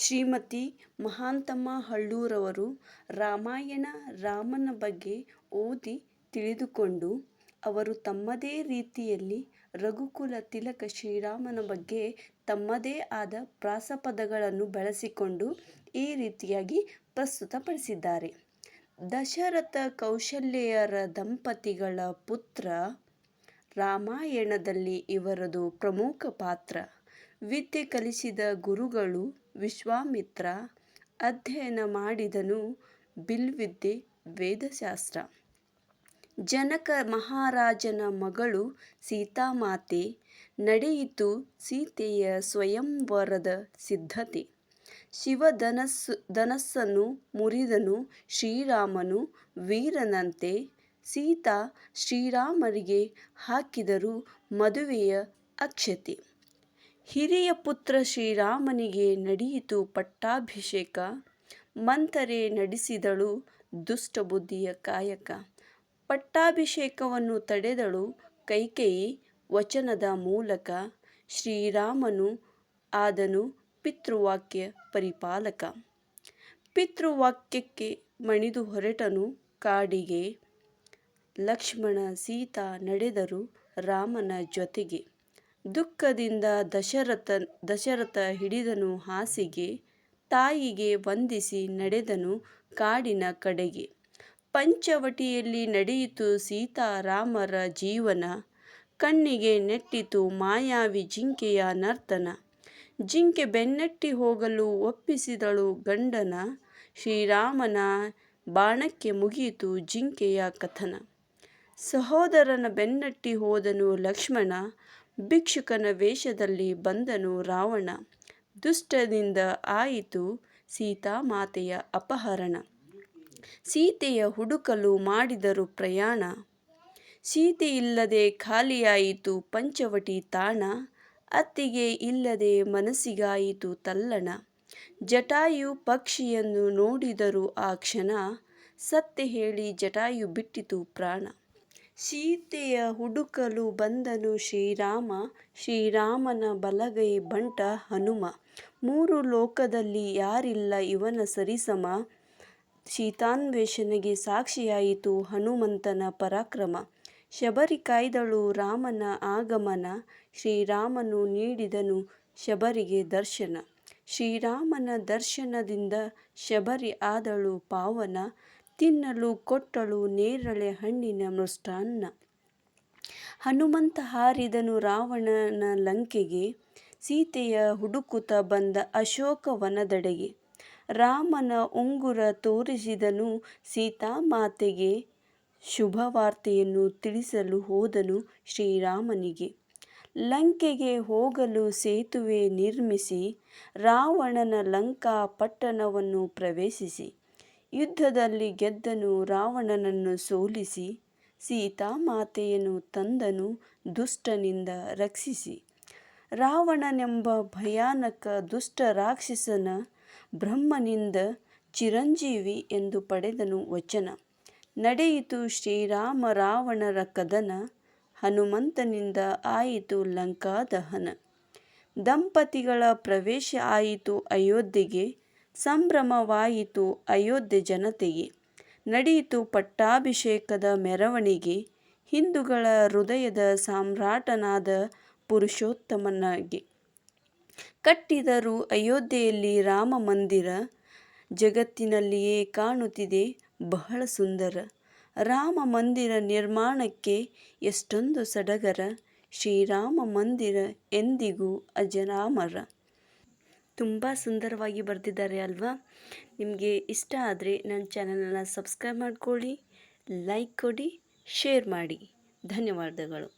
ಶ್ರೀಮತಿ ಮಹಾಂತಮ್ಮ ಹಳ್ಳೂರವರು ರಾಮಾಯಣ ರಾಮನ ಬಗ್ಗೆ ಓದಿ ತಿಳಿದುಕೊಂಡು ಅವರು ತಮ್ಮದೇ ರೀತಿಯಲ್ಲಿ ರಘುಕುಲ ತಿಲಕ ಶ್ರೀರಾಮನ ಬಗ್ಗೆ ತಮ್ಮದೇ ಆದ ಪ್ರಾಸಪದಗಳನ್ನು ಬಳಸಿಕೊಂಡು ಈ ರೀತಿಯಾಗಿ ಪ್ರಸ್ತುತಪಡಿಸಿದ್ದಾರೆ. ದಶರಥ ಕೌಶಲ್ಯರ ದಂಪತಿಗಳ ಪುತ್ರ ರಾಮಾಯಣದಲ್ಲಿ ಇವರದು ಪ್ರಮುಖ ಪಾತ್ರ. ವಿದ್ಯೆ ಕಲಿಸಿದ ಗುರುಗಳು ವಿಶ್ವಾಮಿತ್ರ ಅಧ್ಯಯನ ಮಾಡಿದನು ಬಿಲ್ವಿದ್ಯೆ ವೇದಶಾಸ್ತ್ರ. ಜನಕ ಮಹಾರಾಜನ ಮಗಳು ಸೀತಾಮಾತೆ ನಡೆಯಿತು ಸೀತೆಯ ಸ್ವಯಂವರದ ಸಿದ್ಧತೆ. ಶಿವಧನಸ್ಸು, ಧನಸ್ಸನ್ನು ಮುರಿದನು ಶ್ರೀರಾಮನು ವೀರನಂತೆ. ಸೀತಾ ಶ್ರೀರಾಮರಿಗೆ ಹಾಕಿದರು ಮದುವೆಯ ಅಕ್ಷತೆ. ಹಿರಿಯ ಪುತ್ರ ಶ್ರೀರಾಮನಿಗೆ ನಡೆಯಿತು ಪಟ್ಟಾಭಿಷೇಕ. ಮಂಥರೆ ನಡೆಸಿದಳು ದುಷ್ಟಬುದ್ಧಿಯ ಕಾಯಕ. ಪಟ್ಟಾಭಿಷೇಕವನ್ನು ತಡೆದಳು ಕೈಕೇಯಿ ವಚನದ ಮೂಲಕ. ಶ್ರೀರಾಮನು ಆದನು ಪಿತೃವಾಕ್ಯ ಪರಿಪಾಲಕ. ಪಿತೃವಾಕ್ಯಕ್ಕೆ ಮಣಿದು ಹೊರಟನು ಕಾಡಿಗೆ. ಲಕ್ಷ್ಮಣ ಸೀತಾ ನಡೆದರು ರಾಮನ ಜೊತೆಗೆ. ದುಃಖದಿಂದ ದಶರಥ ದಶರಥ ಹಿಡಿದನು ಹಾಸಿಗೆ, ತಾಯಿಗೆ ವಂದಿಸಿ ನಡೆದನು ಕಾಡಿನ ಕಡೆಗೆ. ಪಂಚವಟಿಯಲ್ಲಿ ನಡೆಯಿತು ಸೀತಾರಾಮರ ಜೀವನ, ಕಣ್ಣಿಗೆ ನೆಟ್ಟಿತು ಮಾಯಾವಿ ಜಿಂಕೆಯ ನರ್ತನ. ಜಿಂಕೆ ಬೆನ್ನಟ್ಟಿ ಹೋಗಲು ಒಪ್ಪಿಸಿದಳು ಗಂಡನ, ಶ್ರೀರಾಮನ ಬಾಣಕ್ಕೆ ಮುಗಿಯಿತು ಜಿಂಕೆಯ ಕಥನ. ಸಹೋದರನ ಬೆನ್ನಟ್ಟಿ ಹೋದನು ಲಕ್ಷ್ಮಣ ಭಿಕ್ಷುಕನ ವೇಷದಲ್ಲಿ ಬಂದನು ರಾವಣ. ದುಷ್ಟದಿಂದ ಆಯಿತು ಸೀತಾಮಾತೆಯ ಅಪಹರಣ. ಸೀತೆಯ ಹುಡುಕಲು ಮಾಡಿದರು ಪ್ರಯಾಣ. ಸೀತೆಯಿಲ್ಲದೆ ಖಾಲಿಯಾಯಿತು ಪಂಚವಟಿ ತಾಣ. ಅತ್ತಿಗೆ ಇಲ್ಲದೆ ಮನಸ್ಸಿಗಾಯಿತು ತಲ್ಲಣ. ಜಟಾಯು ಪಕ್ಷಿಯನ್ನು ನೋಡಿದರು ಆ ಕ್ಷಣ. ಸತ್ತೆ ಹೇಳಿ ಜಟಾಯು ಬಿಟ್ಟಿತು ಪ್ರಾಣ. ಸೀತೆಯ ಹುಡುಕಲು ಬಂದನು ಶ್ರೀರಾಮ. ಶ್ರೀರಾಮನ ಬಲಗೈ ಬಂಟ ಹನುಮ. ಮೂರು ಲೋಕದಲ್ಲಿ ಯಾರಿಲ್ಲ ಇವನ ಸರಿಸಮ. ಸೀತಾನ್ವೇಷಣೆಗೆ ಸಾಕ್ಷಿಯಾಯಿತು ಹನುಮಂತನ ಪರಾಕ್ರಮ. ಶಬರಿ ಕಾಯ್ದಳು ರಾಮನ ಆಗಮನ. ಶ್ರೀರಾಮನು ನೀಡಿದನು ಶಬರಿಗೆ ದರ್ಶನ. ಶ್ರೀರಾಮನ ದರ್ಶನದಿಂದ ಶಬರಿ ಆದಳು ಪಾವನ. ತಿನ್ನಲು ಕೊಟ್ಟಳು ನೇರಳೆ ಹಣ್ಣಿನ ಮೃಷ್ಟಾನ್ನ. ಹನುಮಂತ ಹಾರಿದನು ರಾವಣನ ಲಂಕೆಗೆ, ಸೀತೆಯ ಹುಡುಕುತ ಬಂದ ಅಶೋಕವನದೆಡೆಗೆ ರಾಮನ ಉಂಗುರ ತೋರಿಸಿದನು ಸೀತಾಮಾತೆಗೆ ಶುಭವಾರ್ತೆಯನ್ನು ತಿಳಿಸಲು ಹೋದನು ಶ್ರೀರಾಮನಿಗೆ. ಲಂಕೆಗೆ ಹೋಗಲು ಸೇತುವೆ ನಿರ್ಮಿಸಿ ರಾವಣನ ಲಂಕಾ ಪಟ್ಟಣವನ್ನು ಪ್ರವೇಶಿಸಿ. ಯುದ್ಧದಲ್ಲಿ ಗೆದ್ದನು, ರಾವಣನನ್ನು ಸೋಲಿಸಿ ಸೀತಾಮಾತೆಯನ್ನು ತಂದನು, ದುಷ್ಟನಿಂದ ರಕ್ಷಿಸಿ. ರಾವಣನೆಂಬ ಭಯಾನಕ ದುಷ್ಟ ರಾಕ್ಷಸನ ಬ್ರಹ್ಮನಿಂದ ಚಿರಂಜೀವಿ ಎಂದು ಪಡೆದನು ವಚನ. ನಡೆಯಿತು ಶ್ರೀರಾಮ ರಾವಣರ ಕದನ, ಹನುಮಂತನಿಂದ ಆಯಿತು ಲಂಕಾದಹನ. ದಂಪತಿಗಳ ಪ್ರವೇಶ ಆಯಿತು ಅಯೋಧ್ಯೆಗೆ ಸಂಭ್ರಮವಾಯಿತು ಅಯೋಧ್ಯೆ ಜನತೆಗೆ. ನಡೆಯಿತು ಪಟ್ಟಾಭಿಷೇಕದ ಮೆರವಣಿಗೆ. ಹಿಂದೂಗಳ ಹೃದಯದ ಸಾಮ್ರಾಟನಾದ ಪುರುಷೋತ್ತಮನಾಗಿ. ಕಟ್ಟಿದರು ಅಯೋಧ್ಯೆಯಲ್ಲಿ ರಾಮ ಮಂದಿರ. ಜಗತ್ತಿನಲ್ಲಿಯೇ ಕಾಣುತ್ತಿದೆ ಬಹಳ ಸುಂದರ. ರಾಮ ಮಂದಿರ ನಿರ್ಮಾಣಕ್ಕೆ ಎಷ್ಟೊಂದು ಸಡಗರ. ಶ್ರೀರಾಮ ಮಂದಿರ ಎಂದಿಗೂ ಅಜರಾಮರ. ತುಂಬ ಸುಂದರವಾಗಿ ಬರೆದಿದ್ದಾರೆ ಅಲ್ವಾ? ನಿಮಗೆ ಇಷ್ಟ ಆದರೆ ನನ್ನ ಚಾನಲನ್ನು ಸಬ್ಸ್ಕ್ರೈಬ್ ಮಾಡ್ಕೊಳ್ಳಿ, ಲೈಕ್ ಕೊಡಿ, ಶೇರ್ ಮಾಡಿ. ಧನ್ಯವಾದಗಳು.